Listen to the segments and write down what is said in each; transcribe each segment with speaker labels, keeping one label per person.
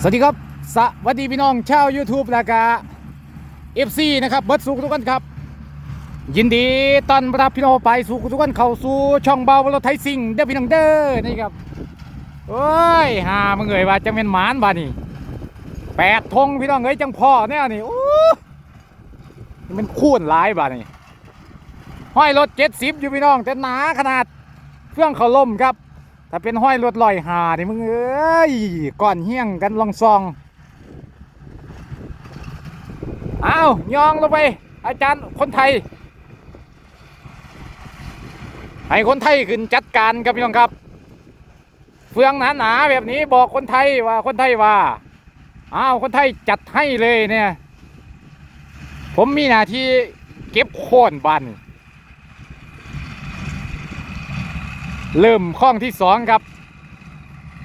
Speaker 1: สวัสดีครับ สวัสดีพี่น้องชาว YouTube แล้วก็เอฟซีนะครับเบิร์ดสุขทุกคนครับ ยินดีต้อนรับพี่น้องไปสู่ทุกคนเข้าสู่ช่องเบาเราไทยซิงเด้อพี่น้องเด้อนี่ครับโอ้ยหามึงเอ่ยว่าจังเป็นหมานบ้านี่แปดธงพี่น้องเอ้ยจังพ่อเนี่ยนี่โอ้นี่มันคูนหลายบ้านี่ห้อยรถเจ็ดสิบอยู่พี่น้องแต่หนาขนาดเครื่องเขาล่มครับ ถ้าเป็นห้อยรถลอยหานี่มึงเอ้ยก่อนเฮี้ยงกันลองซองเอายองลงไป อาจารย์คนไทย ให้คนไทยขึ้นจัดการครับพี่น้องครับ เฟืองหนาหนาๆแบบนี้บอกคนไทยว่าคนไทยว่าอ้าวคนไทยจัดให้เลยเนี่ย ผมมีหน้าที่เก็บโค่นบัน เริ่มข้องที่สองครับ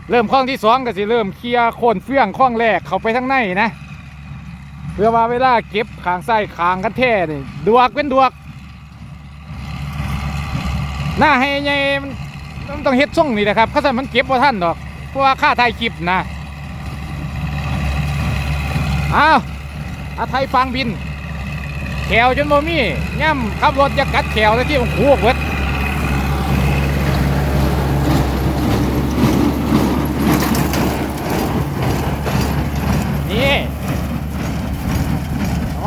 Speaker 1: เริ่มข้องที่สองก็สิเริ่มเคลียร์โคนเฟื่องข้องแรกเข้าไปทั้งในนะ เพื่อว่าเวลาเก็บขางไส้ขางกันแท่นี่ดวกเป็นดวก หน้าให้ใหญ่มันมันต้องเฮ็ดส่งนี่แหละครับข้าใส่มันเก็บว่าท่านดอก เพราะว่าค่าไทยคลิปนะอ้าวอาไทยฟังบินแขวจนบ่มีย่ำขับรถจะกัดแขวแล้วที่มันคู่เบิด นี่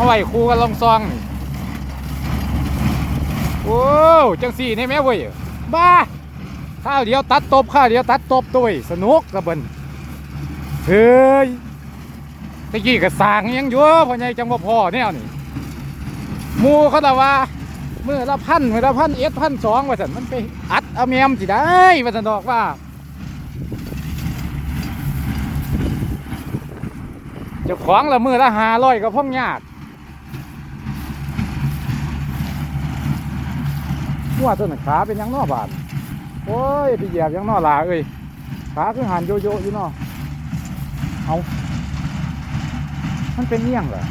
Speaker 1: เอาไว้คู่กันลองซองนี่โอ้จังสี่นี่แม่เว้ยบ้าข้าวเดียวตัดตบข้าวเดียวตัดตบตัวเว้ยสนุกกระเบินเฮ้ยตะกี้ก็สางยังยู่พ่อใหญ่จังบ่พอแนวนี่มูเขาแต่ว่าเมื่อละพันเมื่อละพันเอ็ดพันสองว่าสันมันไปอัดเอาแมมสิได้ว่าสันดอกว่าจ้าของละมือละหาร้อยก็พ่องยาก หัวต้นขาเป็นยังนอบาดโอ้ยไปเหยียบยังนอลาเอ้ยขาคือหันโยโย่อยู่นอเอามันเป็นเงี้ยงเหรอ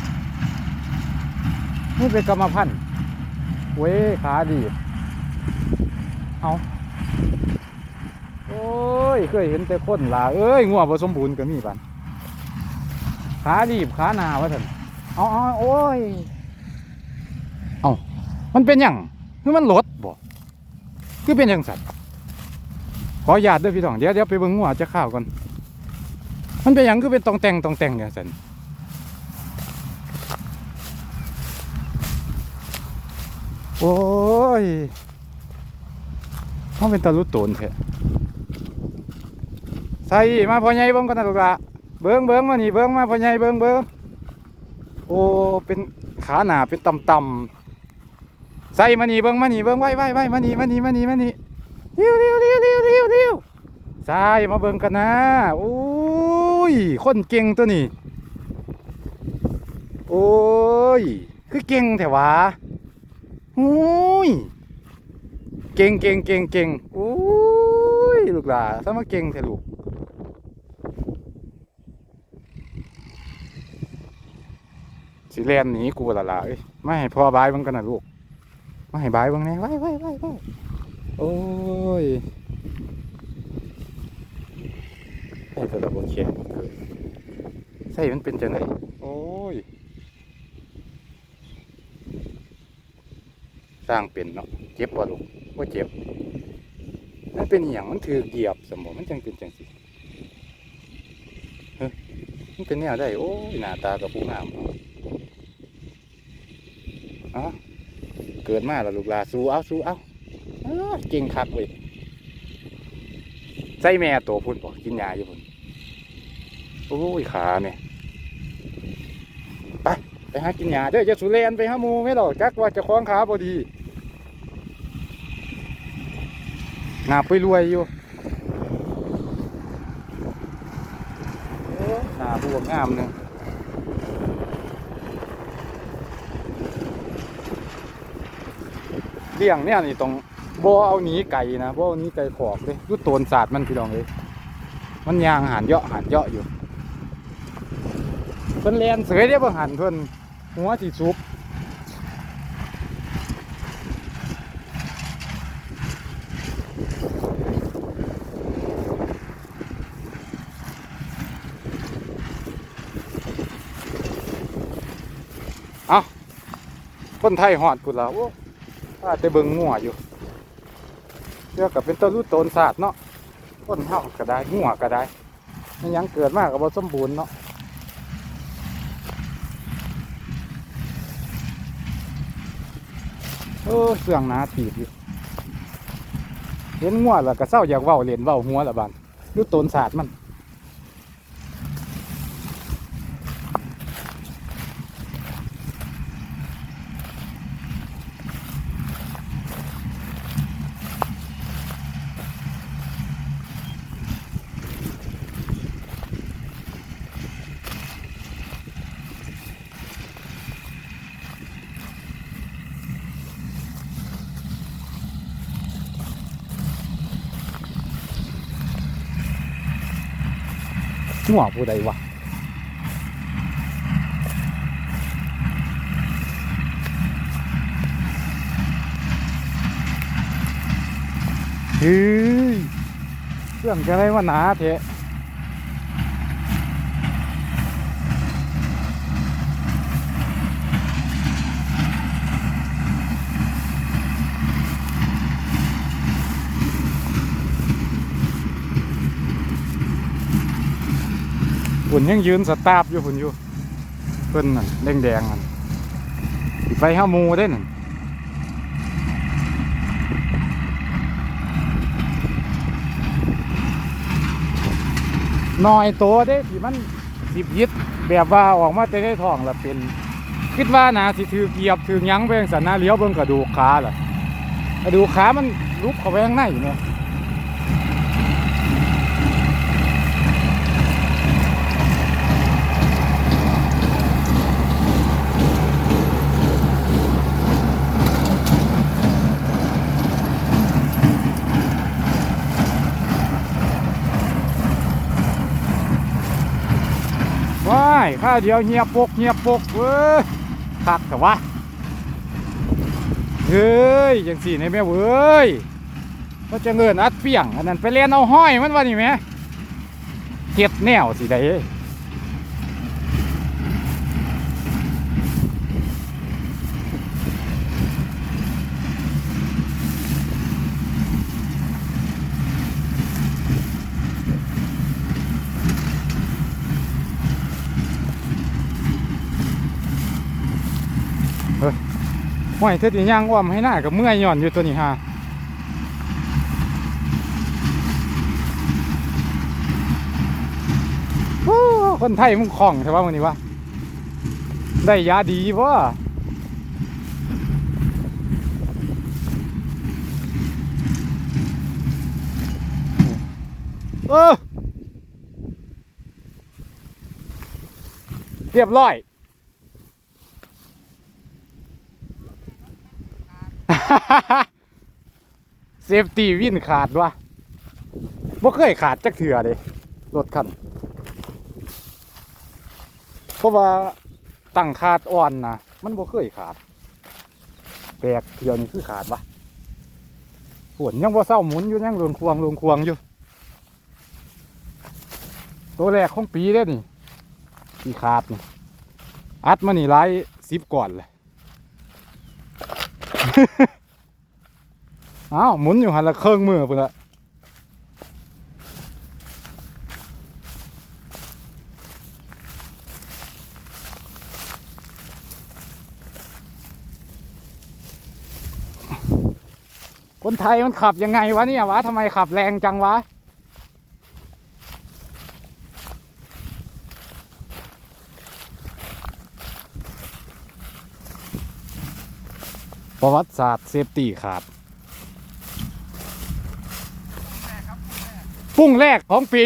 Speaker 1: นี่เป็นกรรมพันธุ์เว้ยขาดี เอาโอ้ยเคยเห็นแต่คนลาเอ้ยงัวผสมบูรณ์ก็มีปันขาดีบขาหนาวะท่านเอาเอาโอ้ย เอามันเป็นหยังคือมันหลดบ่ คือเป็นหยังสัตว์ขออนุญาตด้วยพี่น้องเดี๋ยวเดี๋ยวไปเบิ่งงัวจะข้าวก่อนมันเป็นหยังคือเป็นตองแต่งตองแต่งเนี่ยสันโอ้ยมันเป็นตะลุโตนแท้ใส่มาพอใหญ่เบ้งกันนะลูกละเบิ้งเบิ้งมานี่เบิ้งมาพ่อใหญ่เบิ้งเบิ้งโอ้เป็นขาหนาเป็นต่ำต่ำ ใส่มานี่เบิ้งมานี่เบิ้งไว้ไว้ไว้มานี่มานี่มานี่มานี่เร็วเร็วเร็วเร็วเร็วเร็วใส่มาเบิ้งกันนะโอ้ยคนเก่งตัวนี้โอ้ยคือเก่งแต่ว่าโอ้ยเก่งเก่งเก่งเก่งโอ้ยลูกหลานถ้ามาเก่งแต่ลูกสิแลนหนีกูละล่ะไม่ให้พ่อบายบังกันนะลูก ไม่ให้บายบังแน่ไว้ไว้ไว้ไว้โอ้ยไอ้ตัวละบนเขียนใส่มันเป็นจังไหนโอ้ยสร้างเป็นเนาะเจ็บป่ะลูกว่าเจ็บมันเป็นอหย่างมันถือเหยียบสมองมันจังเป็นจังสิเฮ้ยมันเป็นแนวได้โอ้ยหน้าตากับผู้งามเนาะเอา เกิดมาแล้วลูกลาสู้เอาสู้เอาเก่งคักเว้ยใส่แม่ตัวพุ่นบอกกินยาอยู่พุ่นโอ้ยขาเนี่ยไปไปหากินยาเด้อจะสุเรนไปหามูไม่หรอกจักว่าจะคล้องขาพอดีงาไปรวยอยู่หนาบวมงามหนึ่ง ลี้ยงเนี่ยนี่ตรองบ่เอานี้ไก่นะบ่เอานี้ไก่ขอกเลยยุตโตนศาสตร์มันพี่น้องเลยมันยางหันเยาะหันเยาะอยู่เพิ่นแลนเสยได้บ่หันเพิ่นหัวสิสุกเอ้าคนไทยหอดกูแล้ว โอ้าแต่เบิ่งงัวอยู่เชื่อกับเป็นต้นรูดโตนศาสตร์เนาะคนเฮาก็ได้งัวก็ได้มันยังเกิดมากกับบสมบูรณ์เนาะเออเสื่องหนาตีบอยู่เห็นงัวแล้วก็เศร้าอยากเว้าเล่นเว้าหัวละบานรูดโตนศาสตร์มัน หัวผู้ใดวะเฮ้ยเรื่องจะได้ว่าหนาเถอะ หุ่นยังยืนสตาร์ฟอยู่หุ่นอยู่เพิ่นนั่นแดงๆนั่นไปห้ามูได้นั่นน้อยตัวเด้ที่มันสิบยิดแบบว่าออกมาแต่ได้ท้องละเป็น คิดว่านาสิถือเกียบถือยั้งไปจั่งสันนาเลี้ยวเบิ่งกระดูกขาล่ะกระดูกขามันลุกเข้าไปข้างในเนี่ยว้ายข้าเดียวเงียบปกเงียบปกเว้ยคักแต่ว่าเฮ้ยยังสี่ในแม่เว้ยก็จะเงินอัดเปียงอันนั้นไปเรียนเอาห้อยมันว่านี่แหม่เก็ดแนวสิได้ ห้อยเธอที่ย่างอ้อมให้หน้ากับเมื่อยย่อนอยู่ตัวนี้ฮะคนไทยมึงคล่องใช่ป่ะวันนี้วะได้ยาดีป่ะเออเรียบร้อย เซฟตี้วินขาดวะบ่เคยขาดจักเถื่อเลยรถคัน เพราะว่าตั้งขาดอ่อนนะมันบ่เคยขาด แปลกเถื่อนี่คือขาดวะฝนยังบ่เศร้าหมุนอยู่ยังลงควงลงควงอยู่ ตัวแรกของปีเด้นี่ที่ขาดนี่อัดมานี่หลายสิบก่อนเลย อ้าวหมุนอยู่หันละเครื่องมือพุ่นละคนไทยมันขับยังไงวะเนี่ยวะทำไมขับแรงจังวะ ประวัติศาสตร์เซฟตี้ขาด พุ่งแรกของปี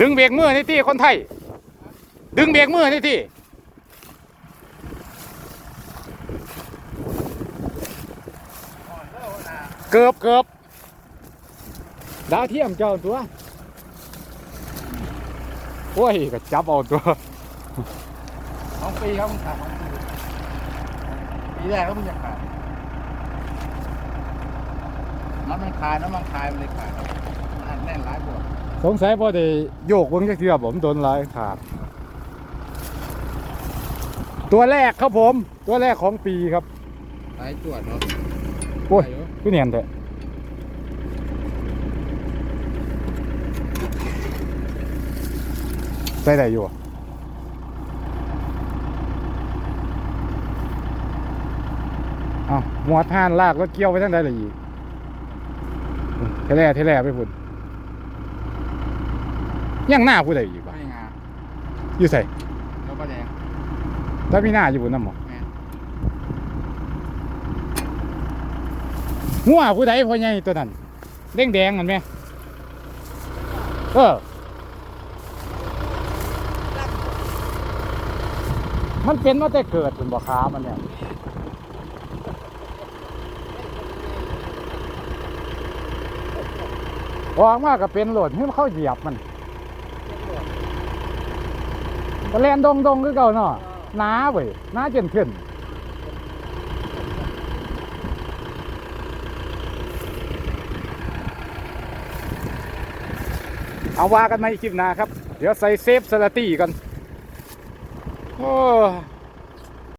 Speaker 1: ดึงเบรกมือนี่ที่คนไทย ดึงเบรกมือนี่ที่ เกือบเกือบดาวเทียมเจ้าตัวโโอ้ยก็จับเอาตัว
Speaker 2: สองปีครับมึงขาดสองปีปีแรกแล้วมึงจะขาดน้ำมันคายน้ำมันคายมันเลยขาดครับมันอัดแน่นหลายบวก
Speaker 1: สงสัยพอได้โยกเบิ่งจักเทื่อผมโดนหลายขาด ตัวแรกครับผม ตัวแรกของปีครับ
Speaker 2: สายจวดเนาะ
Speaker 1: โอ้ย
Speaker 2: ได้อยู่
Speaker 1: คือเนียนแท้ใส่ได้อยู่อะเอ้าหมวดห่านลากรถเกี่ยวไปทางใดเลยอีกเทแล่เทแล่ไปพุ่นยังหน้าผู้ใดอีก
Speaker 2: ไม่
Speaker 1: วะ
Speaker 2: งา
Speaker 1: อยู่ใส่
Speaker 2: แล้วก็แดง
Speaker 1: ถ้ามีหน้าอยู่บนน้ำหมอ
Speaker 2: แม่น
Speaker 1: หัวผู้ใดพ่อใหญ่ตัวนั้นแดงแดงเห็นไหมเออมันเป็นมาแต่เกิดเป็นบ่ค้ามันเนี่ยออกมาก็เป็นโหลดให้มันเข้าเหยียบมันก็แลนดงดงคือเก่าเนาะหน้าเว้ยหน้าเจนขึ้น เอาว่ากันในคลิปหน้าครับ เดี๋ยวใส่เซฟสลตตี้กันโอ้